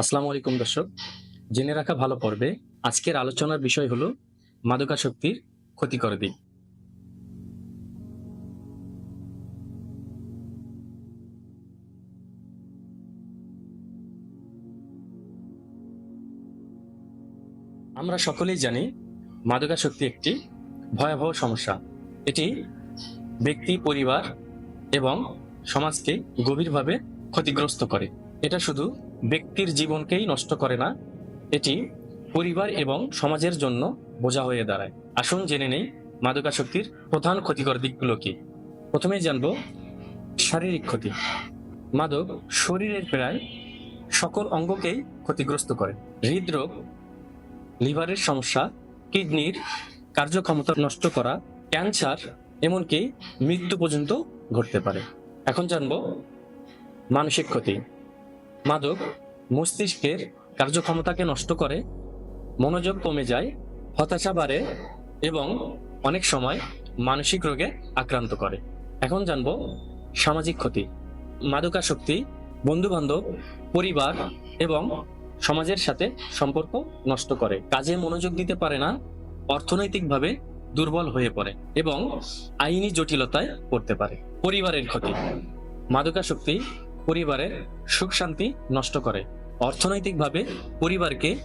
আসসালামু আলাইকুম দর্শক। জেনে রাখা ভালো পর্বে আজকের আলোচনার বিষয় হলো মাদকাসক্তির ক্ষতিকর দিক। আমরা সকলেই জানি মাদকাসক্তি একটি ভয়াবহ সমস্যা। এটি ব্যক্তি, পরিবার এবং সমাজকে গভীরভাবে ক্ষতিগ্রস্ত করে। এটা শুধু ব্যক্তির জীবনকেই নষ্ট করে না, এটি পরিবার এবং সমাজের জন্য বোঝা হয়ে দাঁড়ায়। আসুন জেনে নেই মাদকাসক্তির প্রধান ক্ষতিকর দিকগুলো কি। প্রথমেই জানব শারীরিক ক্ষতি। মাদক শরীরের প্রায় সকল অঙ্গকেই ক্ষতিগ্রস্ত করে। হৃদরোগ, লিভারের সমস্যা, কিডনির কার্যক্ষমতা নষ্ট করা, ক্যান্সার, এমনকি মৃত্যু পর্যন্ত ঘটতে পারে। এখন জানব মানসিক ক্ষতি। মাদক মস্তিষ্কের কার্যক্ষমতাকে নষ্ট করে, মনোযোগ কমে যায়, হতাশা বাড়ে এবং অনেক সময় মানসিক রোগে আক্রান্ত করে। এখন জানব সামাজিক ক্ষতি, মাদকাসক্তি বন্ধু বান্ধব পরিবার এবং সমাজের সাথে সম্পর্ক নষ্ট করে। কাজে মনোযোগ দিতে পারে না, অর্থনৈতিকভাবে দুর্বল হয়ে পড়ে এবং আইনি জটিলতায় পড়তে পারে। পরিবারের ক্ষতি, মাদকাসক্তি পরিবারের সুখ শান্তি নষ্ট করে। অর্থনৈতিকভাবে পরিবারকে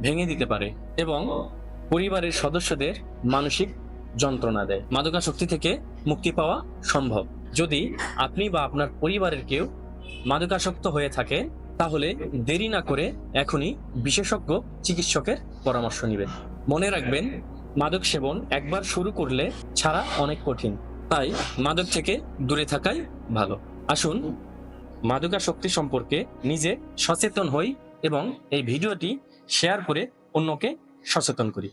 ভেঙে দিতে পারে এবং পরিবারের সদস্যদের মানসিক যন্ত্রণা দেয়। মাদকাসক্তি থেকে মুক্তি পাওয়া সম্ভব। যদি আপনি বা আপনার পরিবারের কেউ মাদকাসক্ত হয়ে থাকে, তাহলে দেরি না করে এখনই বিশেষজ্ঞ চিকিৎসকের পরামর্শ নেবেন। মনে রাখবেন, মাদক সেবন একবার শুরু করলে ছাড়া অনেক কঠিন। তাই মাদক থেকে দূরে থাকাই ভালো। আসুন মাদকাসক্তি সম্পর্কে নিজে সচেতন হই এবং এই ভিডিওটি শেয়ার করে অন্যকে সচেতন করি।